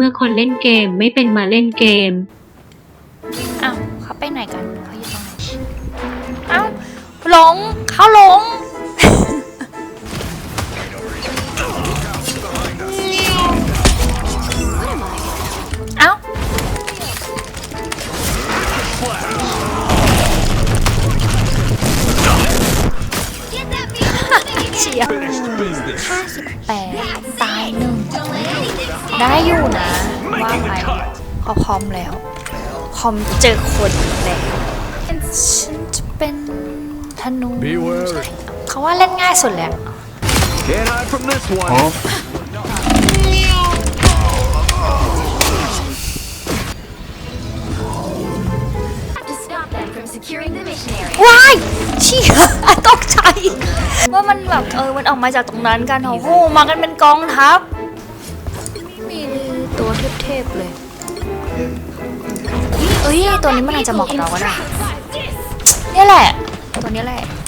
เมื่อคนเล่นเกมไม่เป็นมาเล่นเกม อ้าวเขาไปไหนกันเขาอยู่ตรงไหนอ้าวหลงเขาหลง เอ้าเฉียบห้าสิบแปดตายหนึ่ง ได้อยู่นะ ว่าไปเขาพร้อมแล้ว พร้อมเจอคนแล้วฉันจะเป็นธนู Be wary. เขาว่าเล่นง่ายสุดแล้ว Can't hide from this one. ว้ายเชี่ยตกใจ ว่ามันแบบเออ มันออกมาจากตรงนั้นกันโอ้โหมากันเป็นกองทัพมีตัว เทพๆเลยเอ้ยตัวนี้มันอาจจะเหมาะกับเราก็ได้เนี่ยแหละ ตัวนี้แหละโอเคไม่เหมาะอะ